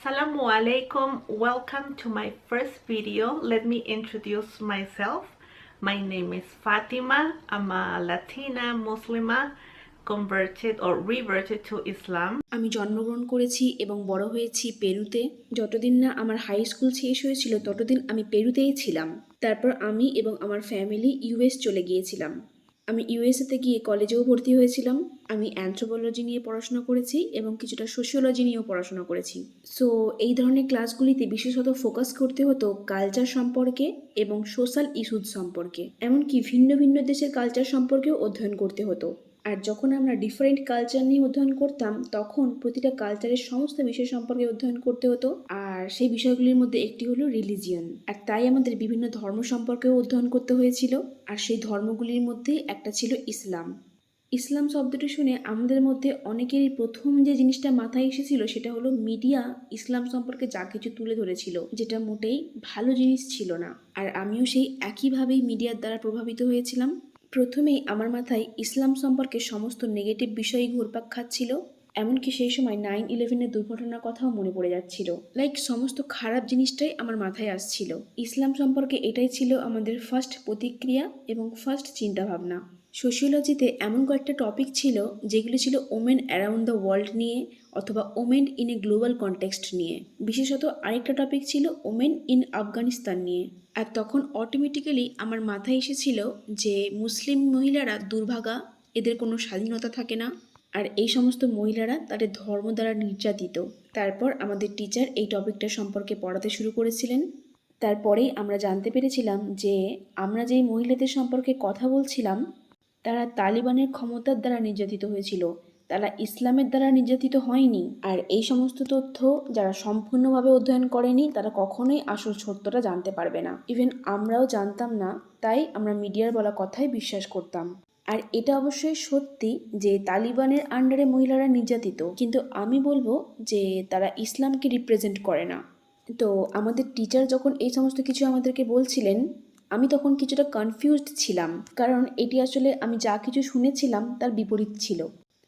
Assalamu alaikum. Welcome to my first video. Let me introduce myself. My name is Fatima. I'm a Latina Muslima converted or reverted to Islam. আমি জন্মগ্রহণ করেছি এবং বড় হয়েছি পেরুতে যতদিন না আমার হাই স্কুল শেষ হয়েছিল ততদিন আমি পেরুতেই ছিলাম তারপর আমি এবং আমার ফ্যামিলি ইউএস চলে গিয়েছিলাম আমি ইউএসএতে গিয়ে কলেজেও ভর্তি হয়েছিলাম। আমি অ্যান্থ্রোপোলজি নিয়ে পড়াশোনা করেছি এবং কিছুটা সোশিওলজি নিয়েও পড়াশোনা করেছি। সো এই ধরনের ক্লাসগুলিতে বিশেষত ফোকাস করতে হতো কালচার সম্পর্কে এবং সোশ্যাল ইস্যুজ সম্পর্কে। এমনকি ভিন্ন ভিন্ন দেশের কালচার সম্পর্কেও অধ্যয়ন করতে হতো। আর যখন আমরা ডিফারেন্ট কালচার নিয়ে অধ্যয়ন করতাম, তখন প্রতিটা কালচারের সমস্ত বিষয় সম্পর্কে অধ্যয়ন করতে হতো। আর সেই বিষয়গুলির মধ্যে একটি হলো রিলিজিয়ন আর তাই আমাদের বিভিন্ন ধর্ম সম্পর্কেও অধ্যয়ন করতে হয়েছিল। আর সেই ধর্মগুলির মধ্যে একটা ছিল ইসলাম। ইসলাম শব্দটি শুনে আমাদের মধ্যে অনেকেরই প্রথম যে জিনিসটা মাথায় এসেছিল, সেটা হলো মিডিয়া ইসলাম সম্পর্কে যা কিছু তুলে ধরেছিল, যেটা মোটেই ভালো জিনিস ছিল না। আর আমিও সেই একইভাবেই মিডিয়ার দ্বারা প্রভাবিত হয়েছিলাম। প্রথমেই আমার মাথায় ইসলাম সম্পর্কে সমস্ত নেগেটিভ বিষয়ই ঘুরপাক খাচ্ছিল, এমনকি সেই সময় নাইন ইলেভেনের দুর্ঘটনার কথাও মনে পড়ে যাচ্ছিল। লাইক সমস্ত খারাপ জিনিসটাই আমার মাথায় আসছিল। ইসলাম সম্পর্কে এটাই ছিল আমাদের ফার্স্ট প্রতিক্রিয়া এবং ফার্স্ট চিন্তাভাবনা। সোশিওলজিতে এমন কয়েকটা টপিক ছিল যেগুলি ছিল ওমেন অ্যারাউন্ড দ্য ওয়ার্ল্ড নিয়ে অথবা women in a global context নিয়ে। বিশেষত আরেকটা টপিক ছিল ওমেন ইন আফগানিস্তান নিয়ে। আর তখন অটোমেটিক্যালি আমার মাথায় এসেছিল যে মুসলিম মহিলারা দুর্ভাগা, এদের কোনো স্বাধীনতা থাকে না। আর এই সমস্ত মহিলারা তাদের ধর্ম দ্বারা নির্যাতিত। তারপর আমাদের টিচার এই টপিকটা সম্পর্কে পড়াতে শুরু করেছিলেন। তারপরেই আমরা জানতে পেরেছিলাম যে আমরা যেই মহিলাদের সম্পর্কে কথা বলছিলাম তারা তালিবানের ক্ষমতার দ্বারা নির্যাতিত হয়েছিল। তারা ইসলামের দ্বারা নির্যাতিত হয়নি। আর এই সমস্ত তথ্য যারা সম্পূর্ণভাবে অধ্যয়ন করেনি, তারা কখনোই আসল সত্যটা জানতে পারবে না। ইভেন আমরাও জানতাম না, তাই আমরা মিডিয়ার বলা কথাই বিশ্বাস করতাম। আর এটা অবশ্যই সত্যি যে তালিবানের আন্ডারে মহিলারা নির্যাতিত। কিন্তু আমি বলব যে তারা ইসলামকে রিপ্রেজেন্ট করে না। তো আমাদের টিচার যখন এই সমস্ত কিছু আমাদেরকে বলছিলেন আমি তখন কিছুটা কনফিউজড ছিলাম, কারণ এটি আসলে আমি যা কিছু শুনেছিলাম তার বিপরীত ছিল।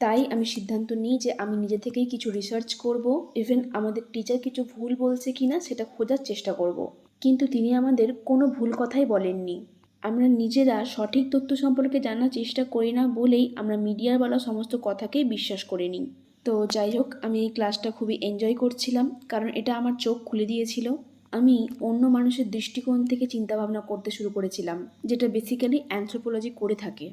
তাই আমি সিদ্ধান্ত নিই যে আমি নিজে থেকেই কিছু রিসার্চ করব ইভেন আমাদের টিচার কিছু ভুল বলছে কিনা সেটা খোঁজার চেষ্টা করব। কিন্তু তিনি আমাদের কোনো ভুল কথাই বলেননি। আমরা নিজেরা সঠিক তথ্য সম্পর্কে জানার চেষ্টা করি না বলেই আমরা মিডিয়ার বলা সমস্ত কথাকেই বিশ্বাস করে নিই। তো যাই হোক, আমি এই ক্লাসটা খুবই এনজয় করছিলাম, কারণ এটা আমার চোখ খুলে দিয়েছিল। আমি অন্য মানুষের দৃষ্টিকোণ থেকে চিন্তাভাবনা করতে শুরু করেছিলাম, যেটা বেসিক্যালি অ্যান্থ্রোপোলজি করে থাকে।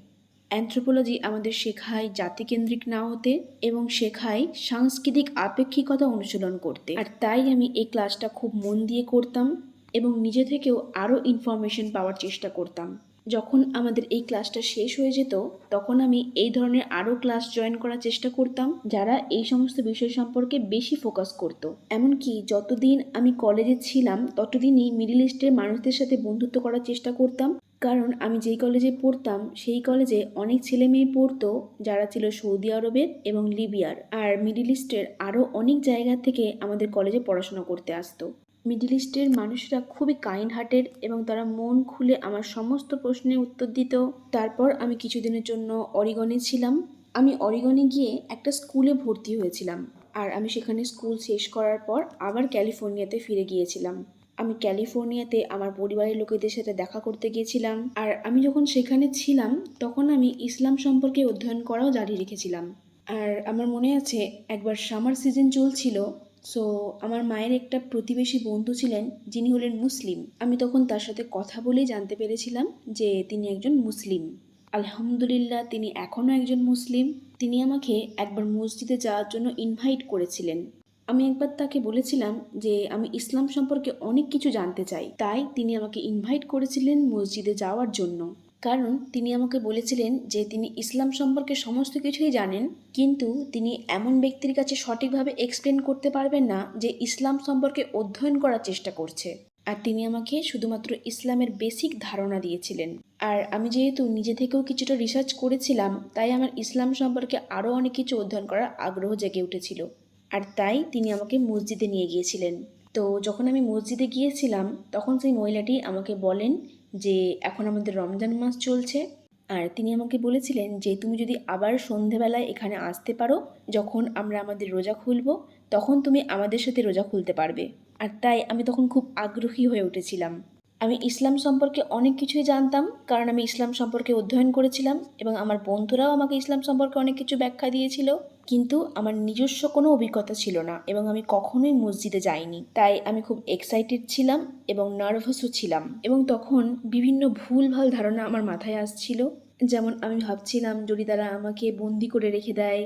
অ্যান্থ্রোপোলজি আমাদের শেখায় জাতিকেন্দ্রিক না হতে এবং শেখায় সাংস্কৃতিক আপেক্ষিকতা অনুশীলন করতে। আর তাই আমি এই ক্লাসটা খুব মন দিয়ে করতাম এবং নিজে থেকেও আরও ইনফরমেশন পাওয়ার চেষ্টা করতাম। যখন আমাদের এই ক্লাসটা শেষ হয়ে যেত, তখন আমি এই ধরনের আরও ক্লাস জয়েন করার চেষ্টা করতাম, যারা এই সমস্ত বিষয় সম্পর্কে বেশি ফোকাস করত। এমনকি যতদিন আমি কলেজে ছিলাম, ততদিনই মিডিল ইস্টের মানুষদের সাথে বন্ধুত্ব করার চেষ্টা করতাম। কারণ আমি যেই কলেজে পড়তাম, সেই কলেজে অনেক ছেলে মেয়ে পড়তো, যারা ছিল সৌদি আরবের এবং লিবিয়ার। আর মিডিল ইস্টের আরও অনেক জায়গা থেকে আমাদের কলেজে পড়াশোনা করতে আসতো। মিডিল ইস্টের মানুষরা খুবই কাইন্ড হার্টেড এবং তারা মন খুলে আমার সমস্ত প্রশ্নের উত্তর দিত। তারপর আমি কিছুদিনের জন্য অরিগনে ছিলাম। আমি অরিগনে গিয়ে একটা স্কুলে ভর্তি হয়েছিলাম। আর আমি সেখানে স্কুল শেষ করার পর আবার ক্যালিফোর্নিয়াতে ফিরে গিয়েছিলাম। আমি ক্যালিফোর্নিয়াতে আমার পরিবারের লোকেদের সাথে দেখা করতে গিয়েছিলাম। আর আমি যখন সেখানে ছিলাম, তখন আমি ইসলাম সম্পর্কে অধ্যয়ন করাও জারি রেখেছিলাম। আর আমার মনে আছে, একবার সামার সিজন চলছিল সো আমার মায়ের একটা প্রতিবেশী বন্ধু ছিলেন, যিনি হলেন মুসলিম। আমি তখন তার সাথে কথা বলেই জানতে পেরেছিলাম যে তিনি একজন মুসলিম। আলহামদুলিল্লাহ, তিনি এখনও একজন মুসলিম। তিনি আমাকে একবার মসজিদে যাওয়ার জন্য ইনভাইট করেছিলেন। আমি একবার তাকে বলেছিলাম যে, আমি ইসলাম সম্পর্কে অনেক কিছু জানতে চাই। তাই তিনি আমাকে ইনভাইট করেছিলেন মসজিদে যাওয়ার জন্য। কারণ তিনি আমাকে বলেছিলেন যে তিনি ইসলাম সম্পর্কে সমস্ত কিছুই জানেন, কিন্তু তিনি এমন ব্যক্তির কাছে সঠিকভাবে এক্সপ্লেন করতে পারবেন না যে ইসলাম সম্পর্কে অধ্যয়ন করার চেষ্টা করছে। আর তিনি আমাকে শুধুমাত্র ইসলামের বেসিক ধারণা দিয়েছিলেন। আর আমি যেহেতু নিজে থেকেও কিছুটা রিসার্চ করেছিলাম, তাই আমার ইসলাম সম্পর্কে আরও অনেক কিছু অধ্যয়ন করার আগ্রহ জেগে উঠেছিল। আর তাই তিনি আমাকে মসজিদে নিয়ে গিয়েছিলেন। তো যখন আমি মসজিদে গিয়েছিলাম, তখন সেই মহিলাটি আমাকে বলেন যে এখন আমাদের রমজান মাস চলছে। আর তিনি আমাকে বলেছিলেন যে, তুমি যদি আবার সন্ধেবেলায় এখানে আসতে পারো, যখন আমরা আমাদের রোজা খুলব, তখন তুমি আমাদের সাথে রোজা খুলতে পারবে। আর তাই আমি তখন খুব আগ্রহী হয়ে উঠেছিলাম। আমি ইসলাম সম্পর্কে অনেক কিছুই জানতাম, কারণ আমি ইসলাম সম্পর্কে অধ্যয়ন করেছিলাম এবং আমার বন্ধুরাও আমাকে ইসলাম সম্পর্কে অনেক কিছু ব্যাখ্যা দিয়েছিল। কিন্তু আমার নিজস্ব কোনো অভিজ্ঞতা ছিল না এবং আমি কখনোই মসজিদে যাইনি। তাই আমি খুব এক্সাইটেড ছিলাম এবং নার্ভাসও ছিলাম। এবং তখন বিভিন্ন ভুলভাল ধারণা আমার মাথায় আসছিল। যেমন আমি ভাবছিলাম, যদি তারা আমাকে বন্দি করে রেখে দেয়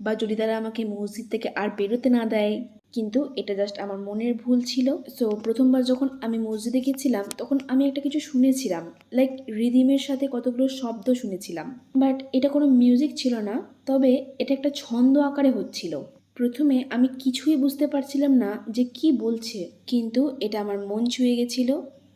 বা যদি তারা আমাকে মসজিদ থেকে আর বেরোতে না দেয় কিন্তু এটা জাস্ট আমার মনের ভুল ছিল। সো প্রথমবার যখন আমি মসজিদে গেছিলাম, তখন আমি একটা কিছু শুনেছিলাম। লাইক রিদিমের সাথে কতগুলো শব্দ শুনেছিলাম। বাট এটা কোনো মিউজিক ছিল না, তবে এটা একটা ছন্দ আকারে হচ্ছিল। প্রথমে আমি কিছুই বুঝতে পারছিলাম না যে কি বলছে, কিন্তু এটা আমার মন ছুঁয়ে গেছিল।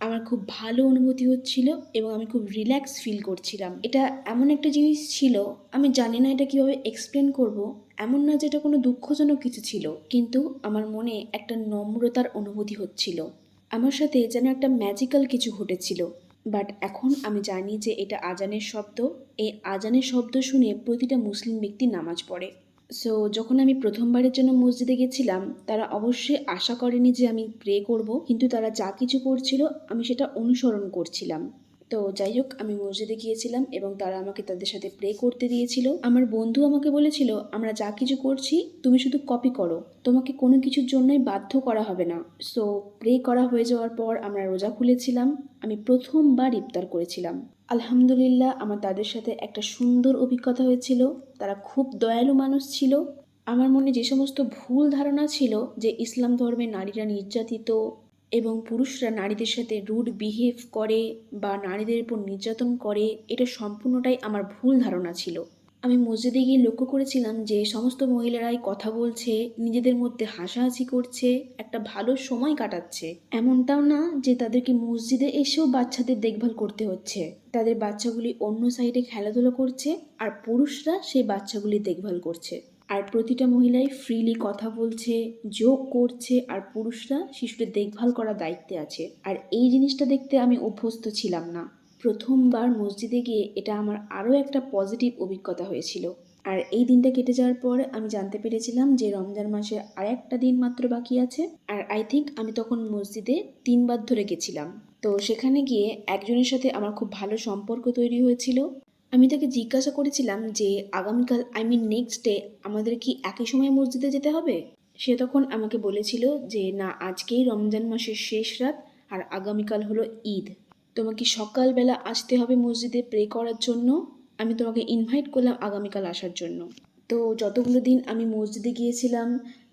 আমার খুব ভালো অনুভূতি হচ্ছিল এবং আমি খুব রিল্যাক্স ফিল করছিলাম। এটা এমন একটা জিনিস ছিল, আমি জানি না এটা কীভাবে এক্সপ্লেন করব, এমন না যেটা কোনো দুঃখজনক কিছু ছিল, কিন্তু আমার মনে একটা নম্রতার অনুভূতি হচ্ছিল। আমার সাথে যেন একটা ম্যাজিক্যাল কিছু ঘটেছিল। বাট এখন আমি জানি যে এটা আজানের শব্দ, এই আজানের শব্দ শুনে প্রতিটা মুসলিম ব্যক্তি নামাজ পড়ে। সো যখন আমি প্রথমবারের জন্য মসজিদে গেছিলাম, তারা অবশ্যই আশা করেনি যে আমি প্রে করব। কিন্তু তারা যা কিছু করছিল, আমি সেটা অনুসরণ করছিলাম। তো যাই হোক, আমি মসজিদে গিয়েছিলাম এবং তারা আমাকে তাদের সাথে প্রে করতে দিয়েছিল। আমার বন্ধু আমাকে বলেছিল, আমরা যা কিছু করছি, তুমি শুধু কপি করো। তোমাকে কোনো কিছুর জন্যই বাধ্য করা হবে না। সো প্রে করা হয়ে যাওয়ার পর আমরা রোজা খুলেছিলাম। আমি প্রথমবার ইফতার করেছিলাম। আলহামদুলিল্লাহ, আমার তাদের সাথে একটা সুন্দর অভিজ্ঞতা হয়েছিল। তারা খুব দয়ালু মানুষ ছিল। আমার মনে যে সমস্ত ভুল ধারণা ছিল যে ইসলাম ধর্মে নারীরা নির্যাতিত এবং পুরুষরা নারীদের সাথে রুড বিহেভ করে বা নারীদের উপর নির্যাতন করে, এটা সম্পূর্ণটাই আমার ভুল ধারণা ছিল। আমি মসজিদে গিয়ে লক্ষ্য করেছিলাম যে সমস্ত মহিলারাই কথা বলছে, নিজেদের মধ্যে হাসাহাসি করছে, একটা ভালো সময় কাটাচ্ছে। এমনটাও না যে তাদেরকে মসজিদে এসেও বাচ্চাদের দেখভাল করতে হচ্ছে। তাদের বাচ্চাগুলি অন্য সাইডে খেলাধুলো করছে আর পুরুষরা সেই বাচ্চাগুলি দেখভাল করছে। আর প্রতিটা মহিলাই ফ্রিলি কথা বলছে, যোগ করছে, আর পুরুষরা শিশুদের দেখভাল করার দায়িত্বে আছে। আর এই জিনিসটা দেখতে আমি অভ্যস্ত ছিলাম না। প্রথমবার মসজিদে গিয়ে এটা আমার আরও একটা পজিটিভ অভিজ্ঞতা হয়েছিল। আর এই দিনটা কেটে যাওয়ার পর আমি জানতে পেরেছিলাম যে রমজান মাসে আর একটা দিন মাত্র বাকি আছে। আর আই থিঙ্ক আমি তখন মসজিদে তিনবার ধরে গেছিলাম। তো সেখানে গিয়ে একজনের সাথে আমার খুব ভালো সম্পর্ক তৈরি হয়েছিল। আমি তাকে জিজ্ঞাসা করেছিলাম যে, আগামীকাল আই মিন নেক্সট ডে আমাদের কি একই সময় মসজিদে যেতে হবে? সে তখন আমাকে বলেছিল যে, না, আজকেই রমজান মাসের শেষ রাত, আর আগামীকাল হলো ঈদ। তোমাকে সকালবেলা আসতে হবে মসজিদে প্রে করার জন্য। আমি তোমাকে ইনভাইট করলাম আগামীকাল আসার জন্য। তো যতগুলো দিন আমি মসজিদে গিয়েছিলাম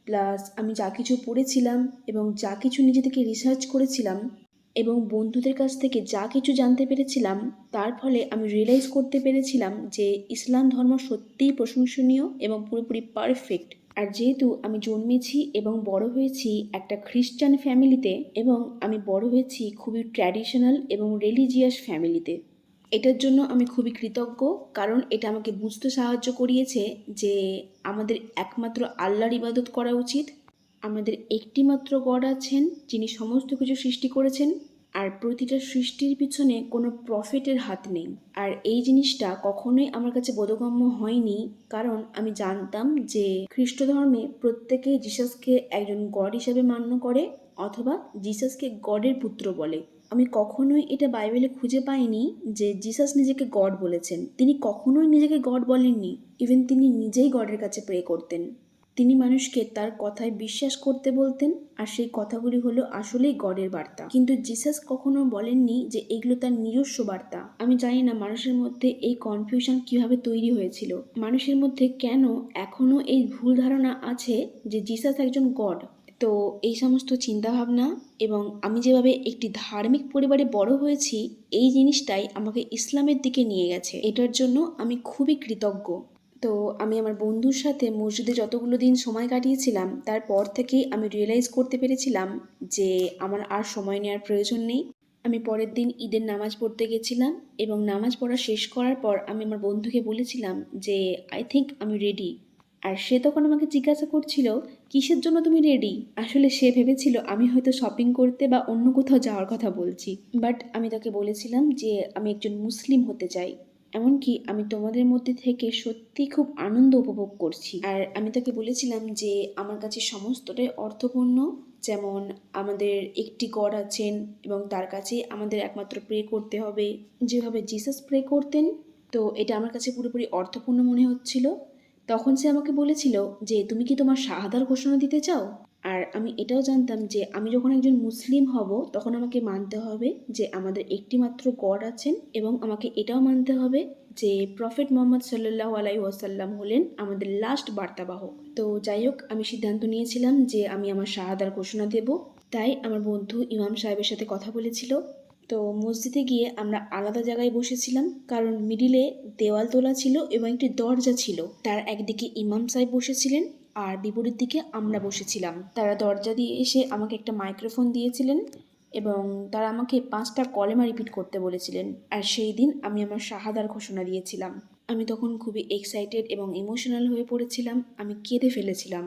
প্লাস আমি যা কিছু পড়েছিলাম এবং যা কিছু নিজে থেকে রিসার্চ করেছিলাম এবং বন্ধুদের কাছ থেকে যা কিছু জানতে পেরেছিলাম, তার ফলে আমি রিয়েলাইজ করতে পেরেছিলাম যে ইসলাম ধর্ম সত্যিই প্রশংসনীয় এবং পুরোপুরি পারফেক্ট আর যেহেতু আমি জন্মেছি এবং বড় হয়েছি একটা খ্রিস্টান ফ্যামিলিতে এবং আমি বড় হয়েছি খুবই ট্র্যাডিশনাল এবং রিলিজিয়াস ফ্যামিলিতে এটার জন্য আমি খুবই কৃতজ্ঞ, কারণ এটা আমাকে বুঝতে সাহায্য করিয়েছে যে আমাদের একমাত্র আল্লাহর ইবাদত করা উচিত। আমাদের একটিমাত্র গড আছেন, যিনি সমস্ত কিছু সৃষ্টি করেছেন। আর প্রতিটা সৃষ্টির পিছনে কোনো প্রফিটের হাত নেই। আর এই জিনিসটা কখনোই আমার কাছে বোধগম্য হয়নি, কারণ আমি জানতাম যে খ্রিস্ট ধর্মে প্রত্যেকেই জিসাসকে একজন গড হিসাবে মান্য করে অথবা জিসাসকে গডের পুত্র বলে। আমি কখনোই এটা বাইবেলে খুঁজে পাইনি যে জিসাস নিজেকে গড বলেছেন। তিনি কখনোই নিজেকে গড বলেননি। ইভেন তিনি নিজেই গডের কাছে প্রে করতেন। তিনি মানুষকে তার কথায় বিশ্বাস করতে বলতেন, আর সেই কথাগুলি হলো আসলেই গডের বার্তা। কিন্তু জিসাস কখনো বলেননি যে এগুলো তার নিজস্ব বার্তা। আমি জানি না মানুষের মধ্যে এই কনফিউশন কীভাবে তৈরি হয়েছিল। মানুষের মধ্যে কেন এখনও এই ভুল ধারণা আছে যে জিসাস একজন গড? তো এই সমস্ত চিন্তাভাবনা এবং আমি যেভাবে একটি ধার্মিক পরিবারে বড় হয়েছি, এই জিনিসটাই আমাকে ইসলামের দিকে নিয়ে গেছে। এটার জন্য আমি খুবই কৃতজ্ঞ। তো আমি আমার বন্ধুর সাথে মসজিদে যতগুলো দিন সময় কাটিয়েছিলাম, তারপর থেকেই আমি রিয়েলাইজ করতে পেরেছিলাম যে আমার আর সময় নেওয়ার প্রয়োজন নেই। আমি পরের দিন ঈদের নামাজ পড়তে গেছিলাম এবং নামাজ পড়া শেষ করার পর আমি আমার বন্ধুকে বলেছিলাম যে আই থিঙ্ক আমি রেডি আর সে তখন আমাকে জিজ্ঞাসা করছিল, কিসের জন্য তুমি রেডি আসলে সে ভেবেছিল আমি হয়তো শপিং করতে বা অন্য কোথাও যাওয়ার কথা বলছি। বাট আমি তাকে বলেছিলাম যে, আমি একজন মুসলিম হতে চাই। এমনকি আমি তোমাদের মধ্যে থেকে সত্যি খুব আনন্দ উপভোগ করছি। আর আমি তাকে বলেছিলাম যে, আমার কাছে সমস্তটাই অর্থপূর্ণ। যেমন আমাদের একটি গড আছেন এবং তার কাছে আমাদের একমাত্র প্রে করতে হবে। যেভাবে জিসাস প্রে করতেন, তো এটা আমার কাছে পুরোপুরি অর্থপূর্ণ মনে হচ্ছিল। তখন সে আমাকে বলেছিল যে, তুমি কি তোমার শাহাদার ঘোষণা দিতে চাও? আর আমি এটাও জানতাম যে আমি যখন একজন মুসলিম হব, তখন আমাকে মানতে হবে যে আমাদের একটি মাত্র গড আছেন এবং আমাকে এটাও মানতে হবে যে প্রফেট মোহাম্মদ সাল্লাহ আলাই ওয়াসাল্লাম হলেন আমাদের লাস্ট বার্তাবাহক। তো যাই হোক, আমি সিদ্ধান্ত নিয়েছিলাম যে আমি আমার শাহাদার ঘোষণা দেব। তাই আমার বন্ধু ইমাম সাহেবের সাথে কথা বলেছিল। তো মসজিদে গিয়ে আমরা আলাদা জায়গায় বসেছিলাম, কারণ মিডিলে দেওয়াল তোলা ছিল এবং একটি দরজা ছিল। তার একদিকে ইমাম সাহেব বসেছিলেন, আর বিপরীত দিকে আমরা বসেছিলাম। তারা দরজা দিয়ে এসে আমাকে একটা মাইক্রোফোন দিয়েছিলেন এবং তারা আমাকে পাঁচটা কলেমা রিপিট করতে বলেছিলেন। আর সেই দিন আমি আমার শাহাদার ঘোষণা দিয়েছিলাম। আমি তখন খুবই এক্সাইটেড এবং ইমোশনাল হয়ে পড়েছিলাম। আমি কেঁদে ফেলেছিলাম।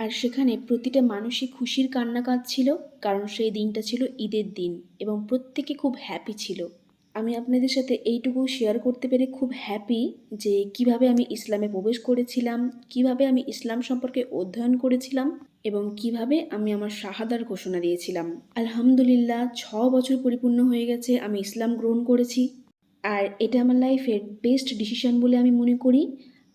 আর সেখানে প্রতিটা মানুষই খুশির কান্না কাঁদছিল, কারণ সেই দিনটা ছিল ঈদের দিন এবং প্রত্যেকে খুব হ্যাপি ছিল। আমি আপনাদের সাথে এইটুকু শেয়ার করতে পেরে খুব হ্যাপি যে কীভাবে আমি ইসলামে প্রবেশ করেছিলাম, কীভাবে আমি ইসলাম সম্পর্কে অধ্যয়ন করেছিলাম এবং কীভাবে আমি আমার শাহাদার ঘোষণা দিয়েছিলাম। আলহামদুলিল্লাহ, ছ বছর পরিপূর্ণ হয়ে গেছে আমি ইসলাম গ্রহণ করেছি। আর এটা আমার লাইফের বেস্ট ডিসিশন বলে আমি মনে করি।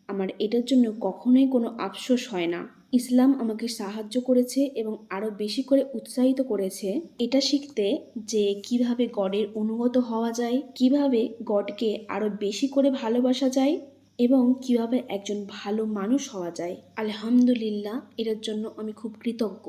আমার এটার জন্য কখনোই কোনো আফসোস হয় না। ইসলাম আমাকে সাহায্য করেছে এবং আরও বেশি করে উৎসাহিত করেছে। এটা শিখতে যে কীভাবে গডের অনুগত হওয়া যায়, কীভাবে গডকে আরও বেশি করে ভালোবাসা যায় এবং কীভাবে একজন ভালো মানুষ হওয়া যায়। আলহামদুলিল্লাহ, এটার জন্য আমি খুব কৃতজ্ঞ।